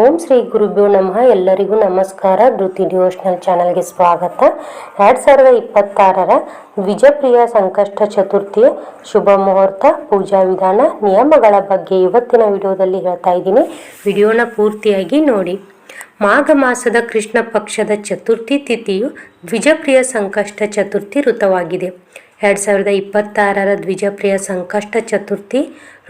ಓಂ ಶ್ರೀ ಗುರುಭ್ಯೋ ನಮಃ. ಎಲ್ಲರಿಗೂ ನಮಸ್ಕಾರ. ಧೃತಿ ಡಿವೋಷನಲ್ ಚಾನಲ್ಗೆ ಸ್ವಾಗತ. ಎರಡು ಸಾವಿರದ ಇಪ್ಪತ್ತಾರರ ದ್ವಿಜಪ್ರಿಯ ಸಂಕಷ್ಟ ಚತುರ್ಥಿಯ ಶುಭ ಮುಹೂರ್ತ, ಪೂಜಾ ವಿಧಾನ, ನಿಯಮಗಳ ಬಗ್ಗೆ ಇವತ್ತಿನ ವಿಡಿಯೋದಲ್ಲಿ ಹೇಳ್ತಾ ಇದ್ದೀನಿ. ವಿಡಿಯೋನ ಪೂರ್ತಿಯಾಗಿ ನೋಡಿ. ಮಾಘ ಮಾಸದ ಕೃಷ್ಣ ಪಕ್ಷದ ಚತುರ್ಥಿ ತಿಥಿಯು ದ್ವಿಜಪ್ರಿಯ ಸಂಕಷ್ಟ ಚತುರ್ಥಿ ಋತವಾಗಿದೆ. ಎರಡು ಸಾವಿರದ ಇಪ್ಪತ್ತಾರರ ದ್ವಿಜಪ್ರಿಯ ಸಂಕಷ್ಟ ಚತುರ್ಥಿ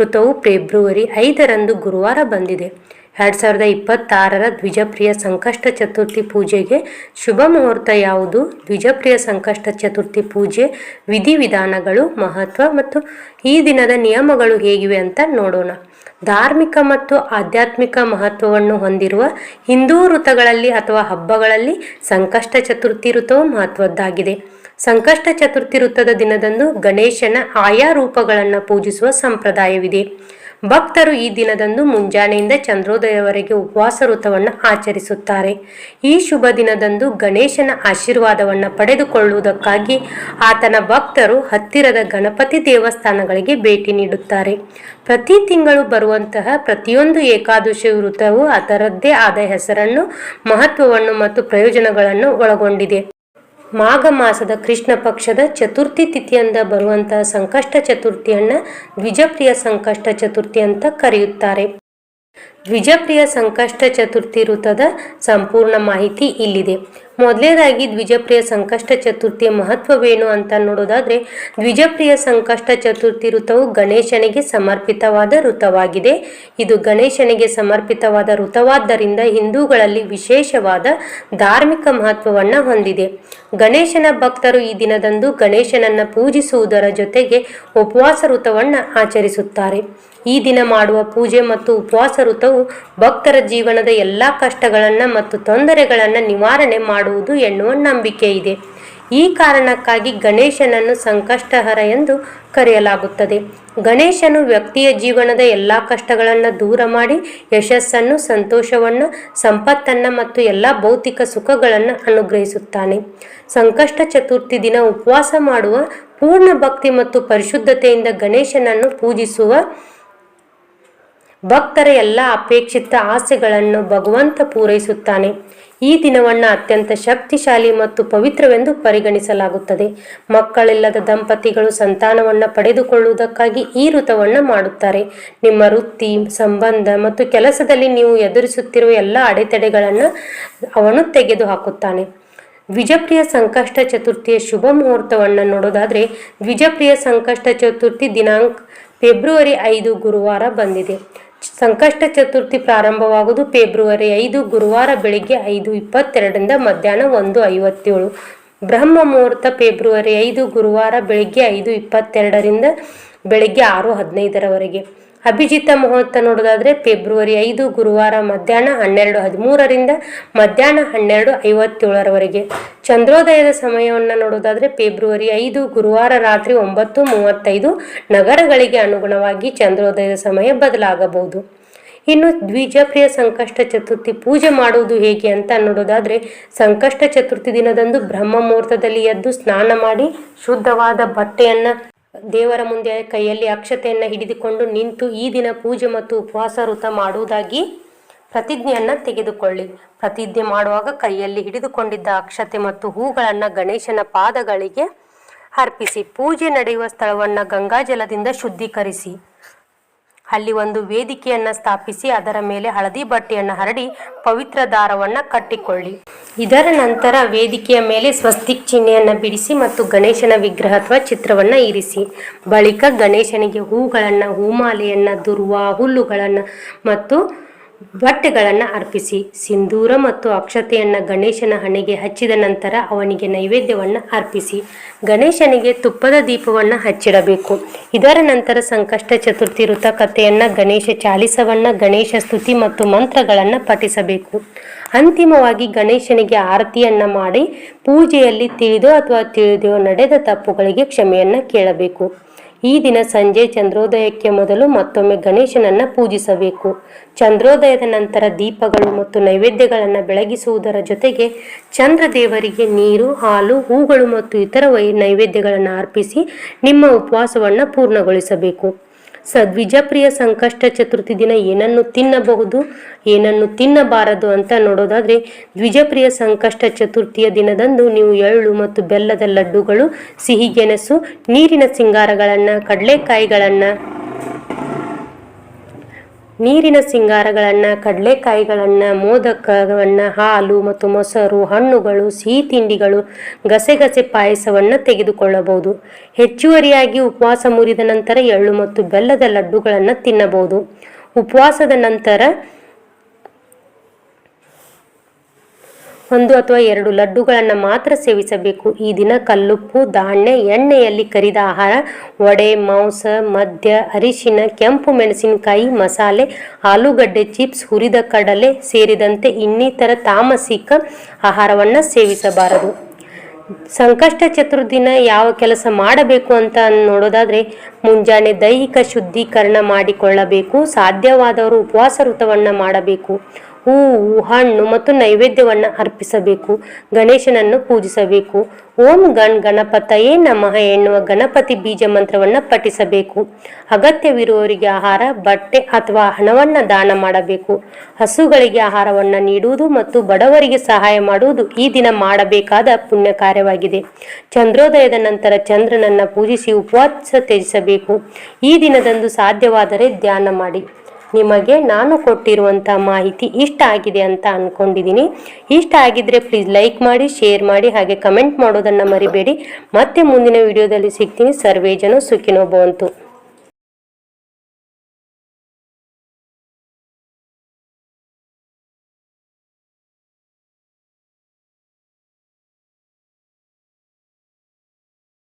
ಋತವು ಫೆಬ್ರವರಿ ಐದರಂದು ಗುರುವಾರ ಬಂದಿದೆ. ಎರಡು ಸಾವಿರದ ಇಪ್ಪತ್ತಾರರ ದ್ವಿಜಪ್ರಿಯ ಸಂಕಷ್ಟ ಚತುರ್ಥಿ ಪೂಜೆಗೆ ಶುಭ ಮುಹೂರ್ತ ಯಾವುದು? ದ್ವಿಜಪ್ರಿಯ ಸಂಕಷ್ಟ ಚತುರ್ಥಿ ಪೂಜೆ ವಿಧಿವಿಧಾನಗಳು, ಮಹತ್ವ ಮತ್ತು ಈ ದಿನದ ನಿಯಮಗಳು ಹೇಗಿವೆ ಅಂತ ನೋಡೋಣ. ಧಾರ್ಮಿಕ ಮತ್ತು ಆಧ್ಯಾತ್ಮಿಕ ಮಹತ್ವವನ್ನು ಹೊಂದಿರುವ ಹಿಂದೂ ಋತುಗಳಲ್ಲಿ ಅಥವಾ ಹಬ್ಬಗಳಲ್ಲಿ ಸಂಕಷ್ಟ ಚತುರ್ಥಿ ಋತುವು ಮಹತ್ವದ್ದಾಗಿದೆ. ಸಂಕಷ್ಟ ಚತುರ್ಥಿ ಋತದ ದಿನದಂದು ಗಣೇಶನ ಆಯಾ ರೂಪಗಳನ್ನು ಪೂಜಿಸುವ ಸಂಪ್ರದಾಯವಿದೆ. ಭಕ್ತರು ಈ ದಿನದಂದು ಮುಂಜಾನೆಯಿಂದ ಚಂದ್ರೋದಯವರೆಗೆ ಉಪವಾಸ ವೃತವನ್ನು ಆಚರಿಸುತ್ತಾರೆ. ಈ ಶುಭ ದಿನದಂದು ಗಣೇಶನ ಆಶೀರ್ವಾದವನ್ನು ಪಡೆದುಕೊಳ್ಳುವುದಕ್ಕಾಗಿ ಆತನ ಭಕ್ತರು ಹತ್ತಿರದ ಗಣಪತಿ ದೇವಸ್ಥಾನಗಳಿಗೆ ಭೇಟಿ ನೀಡುತ್ತಾರೆ. ಪ್ರತಿ ತಿಂಗಳು ಬರುವಂತಹ ಪ್ರತಿಯೊಂದು ಏಕಾದಶಿ ವೃತವು ಅದರದ್ದೇ ಆದ ಹೆಸರನ್ನು, ಮಹತ್ವವನ್ನು ಮತ್ತು ಪ್ರಯೋಜನಗಳನ್ನು ಒಳಗೊಂಡಿದೆ. ಮಾಘ ಮಾಸದ ಕೃಷ್ಣ ಪಕ್ಷದ ಚತುರ್ಥಿ ತಿಥಿಯಿಂದ ಬರುವಂತಹ ಸಂಕಷ್ಟ ಚತುರ್ಥಿಯನ್ನ ದ್ವಿಜಪ್ರಿಯ ಸಂಕಷ್ಟ ಚತುರ್ಥಿ ಅಂತ ಕರೆಯುತ್ತಾರೆ. ದ್ವಿಜಪ್ರಿಯ ಸಂಕಷ್ಟ ಚತುರ್ಥಿ ವೃತ್ತದ ಸಂಪೂರ್ಣ ಮಾಹಿತಿ ಇಲ್ಲಿದೆ. ಮೊದಲನೇದಾಗಿ ದ್ವಿಜಪ್ರಿಯ ಸಂಕಷ್ಟ ಚತುರ್ಥಿಯ ಮಹತ್ವವೇನು ಅಂತ ನೋಡೋದಾದ್ರೆ, ದ್ವಿಜಪ್ರಿಯ ಸಂಕಷ್ಟ ಚತುರ್ಥಿ ಋತವು ಗಣೇಶನಿಗೆ ಸಮರ್ಪಿತವಾದ ಋತವಾಗಿದೆ. ಇದು ಗಣೇಶನಿಗೆ ಸಮರ್ಪಿತವಾದ ಋತವಾದ್ದರಿಂದ ಹಿಂದೂಗಳಲ್ಲಿ ವಿಶೇಷವಾದ ಧಾರ್ಮಿಕ ಮಹತ್ವವನ್ನು ಹೊಂದಿದೆ. ಗಣೇಶನ ಭಕ್ತರು ಈ ದಿನದಂದು ಗಣೇಶನನ್ನ ಪೂಜಿಸುವುದರ ಜೊತೆಗೆ ಉಪವಾಸ ಋತವನ್ನು ಆಚರಿಸುತ್ತಾರೆ. ಈ ದಿನ ಮಾಡುವ ಪೂಜೆ ಮತ್ತು ಉಪವಾಸ ಋತವು ಭಕ್ತರ ಜೀವನದ ಎಲ್ಲ ಕಷ್ಟಗಳನ್ನು ಮತ್ತು ತೊಂದರೆಗಳನ್ನು ನಿವಾರಣೆ ಮಾಡುವುದು ಎನ್ನುವ ನಂಬಿಕೆ ಇದೆ. ಈ ಕಾರಣಕ್ಕಾಗಿ ಗಣೇಶನನ್ನು ಸಂಕಷ್ಟಹರ ಎಂದು ಕರೆಯಲಾಗುತ್ತದೆ. ಗಣೇಶನು ವ್ಯಕ್ತಿಯ ಜೀವನದ ಎಲ್ಲ ಕಷ್ಟಗಳನ್ನು ದೂರ ಮಾಡಿ ಯಶಸ್ಸನ್ನು, ಸಂತೋಷವನ್ನು, ಸಂಪತ್ತನ್ನು ಮತ್ತು ಎಲ್ಲ ಭೌತಿಕ ಸುಖಗಳನ್ನು ಅನುಗ್ರಹಿಸುತ್ತಾನೆ. ಸಂಕಷ್ಟ ಚತುರ್ಥಿ ದಿನ ಉಪವಾಸ ಮಾಡುವ, ಪೂರ್ಣ ಭಕ್ತಿ ಮತ್ತು ಪರಿಶುದ್ಧತೆಯಿಂದ ಗಣೇಶನನ್ನು ಪೂಜಿಸುವ ಭಕ್ತರ, ಎಲ್ಲ ಅಪೇಕ್ಷಿತ ಆಸೆಗಳನ್ನು ಭಗವಂತ ಪೂರೈಸುತ್ತಾನೆ. ಈ ದಿನವನ್ನು ಅತ್ಯಂತ ಶಕ್ತಿಶಾಲಿ ಮತ್ತು ಪವಿತ್ರವೆಂದು ಪರಿಗಣಿಸಲಾಗುತ್ತದೆ. ಮಕ್ಕಳಿಲ್ಲದ ದಂಪತಿಗಳು ಸಂತಾನವನ್ನು ಪಡೆದುಕೊಳ್ಳುವುದಕ್ಕಾಗಿ ಈ ಋತವನ್ನು ಮಾಡುತ್ತಾರೆ. ನಿಮ್ಮ ವೃತ್ತಿ, ಸಂಬಂಧ ಮತ್ತು ಕೆಲಸದಲ್ಲಿ ನೀವು ಎದುರಿಸುತ್ತಿರುವ ಎಲ್ಲ ಅಡೆತಡೆಗಳನ್ನು ಅವನು ತೆಗೆದುಹಾಕುತ್ತಾನೆ. ದ್ವಿಜಪ್ರಿಯ ಸಂಕಷ್ಟ ಚತುರ್ಥಿಯ ಶುಭ ಮುಹೂರ್ತವನ್ನು ನೋಡೋದಾದರೆ, ದ್ವಿಜಪ್ರಿಯ ಸಂಕಷ್ಟ ಚತುರ್ಥಿ ದಿನಾಂಕ ಫೆಬ್ರವರಿ ಐದು ಗುರುವಾರ ಬಂದಿದೆ. ಸಂಕಷ್ಟ ಚತುರ್ಥಿ ಪ್ರಾರಂಭವಾಗುವುದು ಫೆಬ್ರವರಿ ಐದು, ಗುರುವಾರ ಬೆಳಿಗ್ಗೆ ಐದು, ಇಪ್ಪತ್ತೆರಡರಿಂದ ಮಧ್ಯಾಹ್ನ ಒಂದು, ಐವತ್ತೇಳು. ಬ್ರಹ್ಮ ಮುಹೂರ್ತ ಫೆಬ್ರವರಿ ಐದು, ಗುರುವಾರ ಬೆಳಿಗ್ಗೆ ಐದು, ಇಪ್ಪತ್ತೆರಡರಿಂದ ಬೆಳಿಗ್ಗೆ ಆರು, ಹದಿನೈದರವರೆಗೆ. ಅಭಿಜಿತ ಮುಹೂರ್ತ ನೋಡೋದಾದರೆ ಫೆಬ್ರವರಿ ಐದು, ಗುರುವಾರ ಮಧ್ಯಾಹ್ನ ಹನ್ನೆರಡು, ಹದಿಮೂರರಿಂದ ಮಧ್ಯಾಹ್ನ ಹನ್ನೆರಡು, ಐವತ್ತೇಳರವರೆಗೆ. ಚಂದ್ರೋದಯದ ಸಮಯವನ್ನು ನೋಡೋದಾದ್ರೆ ಫೆಬ್ರವರಿ ಐದು, ಗುರುವಾರ ರಾತ್ರಿ ಒಂಬತ್ತು, ಮೂವತ್ತೈದು ನಗರಗಳಿಗೆ ಅನುಗುಣವಾಗಿ ಚಂದ್ರೋದಯದ ಸಮಯ ಬದಲಾಗಬಹುದು. ಇನ್ನು ದ್ವಿಜಪ್ರಿಯ ಸಂಕಷ್ಟ ಚತುರ್ಥಿ ಪೂಜೆ ಮಾಡುವುದು ಹೇಗೆ ಅಂತ ನೋಡೋದಾದರೆ ಸಂಕಷ್ಟ ಚತುರ್ಥಿ ದಿನದಂದು ಬ್ರಹ್ಮ ಮುಹೂರ್ತದಲ್ಲಿ ಎದ್ದು ಸ್ನಾನ ಮಾಡಿ ಶುದ್ಧವಾದ ಬಟ್ಟೆಯನ್ನು ದೇವರ ಮುಂದೆ ಕೈಯಲ್ಲಿ ಅಕ್ಷತೆಯನ್ನು ಹಿಡಿದುಕೊಂಡು ನಿಂತು ಈ ದಿನ ಪೂಜೆ ಮತ್ತು ಉಪವಾಸ ವೃತ ಮಾಡುವುದಾಗಿ ಪ್ರತಿಜ್ಞೆಯನ್ನು ತೆಗೆದುಕೊಳ್ಳಿ. ಪ್ರತಿಜ್ಞೆ ಮಾಡುವಾಗ ಕೈಯಲ್ಲಿ ಹಿಡಿದುಕೊಂಡಿದ್ದ ಅಕ್ಷತೆ ಮತ್ತು ಹೂಗಳನ್ನು ಗಣೇಶನ ಪಾದಗಳಿಗೆ ಅರ್ಪಿಸಿ. ಪೂಜೆ ನಡೆಯುವ ಸ್ಥಳವನ್ನು ಗಂಗಾಜಲದಿಂದ ಶುದ್ಧೀಕರಿಸಿ. ಅಲ್ಲಿ ಒಂದು ವೇದಿಕೆಯನ್ನು ಸ್ಥಾಪಿಸಿ ಅದರ ಮೇಲೆ ಹಳದಿ ಬಟ್ಟೆಯನ್ನು ಹರಡಿ ಪವಿತ್ರ ದಾರವನ್ನು ಕಟ್ಟಿಕೊಳ್ಳಿ. ಇದರ ನಂತರ ವೇದಿಕೆಯ ಮೇಲೆ ಸ್ವಸ್ತಿಕ್ ಚಿಹ್ನೆಯನ್ನು ಬಿಡಿಸಿ ಮತ್ತು ಗಣೇಶನ ವಿಗ್ರಹ ಅಥವಾ ಚಿತ್ರವನ್ನು ಇರಿಸಿ. ಬಳಿಕ ಗಣೇಶನಿಗೆ ಹೂಗಳನ್ನು, ಹೂಮಾಲೆಯನ್ನು, ದುರ್ವಾ, ಹುಲ್ಲುಗಳನ್ನು ಮತ್ತು ಬಟ್ಟೆಗಳನ್ನು ಅರ್ಪಿಸಿ, ಸಿಂಧೂರ ಮತ್ತು ಅಕ್ಷತೆಯನ್ನು ಗಣೇಶನ ಹಣೆಗೆ ಹಚ್ಚಿದ ನಂತರ ಅವನಿಗೆ ನೈವೇದ್ಯವನ್ನು ಅರ್ಪಿಸಿ, ಗಣೇಶನಿಗೆ ತುಪ್ಪದ ದೀಪವನ್ನು ಹಚ್ಚಿಡಬೇಕು. ಇದರ ನಂತರ ಸಂಕಷ್ಟ ಚತುರ್ಥಿ ಋತ ಕಥೆಯನ್ನು ಗಣೇಶ ಚಾಲಿಸವನ್ನು ಗಣೇಶ ಸ್ತುತಿ ಮತ್ತು ಮಂತ್ರಗಳನ್ನು ಪಠಿಸಬೇಕು. ಅಂತಿಮವಾಗಿ ಗಣೇಶನಿಗೆ ಆರತಿಯನ್ನು ಮಾಡಿ ಪೂಜೆಯಲ್ಲಿ ತಿಳಿದೋ ಅಥವಾ ತಿಳಿದೋ ನಡೆದ ತಪ್ಪುಗಳಿಗೆ ಕ್ಷಮೆಯನ್ನು ಕೇಳಬೇಕು. ಈ ದಿನ ಸಂಜೆ ಚಂದ್ರೋದಯಕ್ಕೆ ಮೊದಲು ಮತ್ತೊಮ್ಮೆ ಗಣೇಶನನ್ನ ಪೂಜಿಸಬೇಕು. ಚಂದ್ರೋದಯದ ನಂತರ ದೀಪಗಳು ಮತ್ತು ನೈವೇದ್ಯಗಳನ್ನು ಬೆಳಗಿಸುವುದರ ಜೊತೆಗೆ ಚಂದ್ರ ದೇವರಿಗೆ ನೀರು, ಹಾಲು, ಹೂಗಳು ಮತ್ತು ಇತರ ವೈ, ನೈವೇದ್ಯಗಳನ್ನು ಅರ್ಪಿಸಿ ನಿಮ್ಮ ಉಪವಾಸವನ್ನು ಪೂರ್ಣಗೊಳಿಸಬೇಕು. ಸ ದ್ವಿಜಪ್ರಿಯ ಸಂಕಷ್ಟ ಚತುರ್ಥಿ ದಿನ ಏನನ್ನು ತಿನ್ನಬಹುದು, ಏನನ್ನು ತಿನ್ನಬಾರದು ಅಂತ ನೋಡೋದಾದ್ರೆ, ದ್ವಿಜಪ್ರಿಯ ಸಂಕಷ್ಟ ಚತುರ್ಥಿಯ ದಿನದಂದು ನೀವು ಎಳ್ಳು ಮತ್ತು ಬೆಲ್ಲದ ಲಡ್ಡುಗಳು, ಸಿಹಿಗೆಣಸು, ನೀರಿನ ಸಿಂಗಾರಗಳನ್ನು, ಕಡಲೆಕಾಯಿಗಳನ್ನು ನೀರಿನ ಸಿಂಗಾರಗಳನ್ನು, ಕಡಲೆಕಾಯಿಗಳನ್ನು ಮೋದಕವನ್ನು ಹಾಲು ಮತ್ತು ಮೊಸರು, ಹಣ್ಣುಗಳು ಸಿಹಿ ತಿಂಡಿಗಳು ಗಸೆಗಸೆ ಪಾಯಸವನ್ನು ತೆಗೆದುಕೊಳ್ಳಬಹುದು. ಹೆಚ್ಚುವರಿಯಾಗಿ ಉಪವಾಸ ಮುರಿದ ನಂತರ ಎಳ್ಳು ಮತ್ತು ಬೆಲ್ಲದ ಲಡ್ಡುಗಳನ್ನು ತಿನ್ನಬಹುದು. ಉಪವಾಸದ ನಂತರ ಒಂದು ಅಥವಾ ಎರಡು ಲಡ್ಡುಗಳನ್ನು ಮಾತ್ರ ಸೇವಿಸಬೇಕು. ಈ ದಿನ ಕಲ್ಲುಪ್ಪು, ಧಾನ್ಯ, ಎಣ್ಣೆಯಲ್ಲಿ ಕರಿದ ಆಹಾರ, ವಡೆ, ಮಾಂಸ, ಮದ್ಯ, ಅರಿಶಿನ, ಕೆಂಪು ಮೆಣಸಿನಕಾಯಿ, ಮಸಾಲೆ, ಆಲೂಗಡ್ಡೆ, ಚಿಪ್ಸ್, ಹುರಿದ ಕಡಲೆ ಸೇರಿದಂತೆ ಇನ್ನಿತರ ತಾಮಸಿಕ ಆಹಾರವನ್ನು ಸೇವಿಸಬಾರದು. ಸಂಕಷ್ಟ ಚತುರ್ದಿನ ಯಾವ ಕೆಲಸ ಮಾಡಬೇಕು ಅಂತ ನೋಡೋದಾದರೆ ಮುಂಜಾನೆ ದೈಹಿಕ ಶುದ್ಧೀಕರಣ ಮಾಡಿಕೊಳ್ಳಬೇಕು, ಸಾಧ್ಯವಾದವರು ಉಪವಾಸ ವೃತವನ್ನು ಮಾಡಬೇಕು. ಹೂವು ಹಣ್ಣು ಮತ್ತು ನೈವೇದ್ಯವನ್ನು ಅರ್ಪಿಸಬೇಕು, ಗಣೇಶನನ್ನು ಪೂಜಿಸಬೇಕು. ಓಂ ಗಣ್ ಗಣಪತಯೇ ನಮಃ ಎನ್ನುವ ಗಣಪತಿ ಬೀಜ ಮಂತ್ರವನ್ನು ಪಠಿಸಬೇಕು. ಅಗತ್ಯವಿರುವವರಿಗೆ ಆಹಾರ, ಬಟ್ಟೆ ಅಥವಾ ಹಣವನ್ನು ದಾನ ಮಾಡಬೇಕು. ಹಸುಗಳಿಗೆ ಆಹಾರವನ್ನು ನೀಡುವುದು ಮತ್ತು ಬಡವರಿಗೆ ಸಹಾಯ ಮಾಡುವುದು ಈ ದಿನ ಮಾಡಬೇಕಾದ ಪುಣ್ಯ ಕಾರ್ಯವಾಗಿದೆ. ಚಂದ್ರೋದಯದ ನಂತರ ಚಂದ್ರನನ್ನು ಪೂಜಿಸಿ ಉಪವಾಸ ತ್ಯಜಿಸಬೇಕು. ಈ ದಿನದಂದು ಸಾಧ್ಯವಾದರೆ ಧ್ಯಾನ ಮಾಡಿ. ನಿಮಗೆ ನಾನು ಕೊಟ್ಟಿರುವಂಥ ಮಾಹಿತಿ ಇಷ್ಟ ಆಗಿದೆ ಅಂತ ಅಂದ್ಕೊಂಡಿದ್ದೀನಿ ಇಷ್ಟ ಆಗಿದ್ರೆ ಪ್ಲೀಸ್ ಲೈಕ್ ಮಾಡಿ ಶೇರ್ ಮಾಡಿ, ಹಾಗೆ ಕಮೆಂಟ್ ಮಾಡೋದನ್ನು ಮರಿಬೇಡಿ. ಮತ್ತೆ ಮುಂದಿನ ವಿಡಿಯೋದಲ್ಲಿ ಸಿಗ್ತೀನಿ. ಸರ್ವೇ ಜನ ಸುಖಿನೋ ಭವಂತು.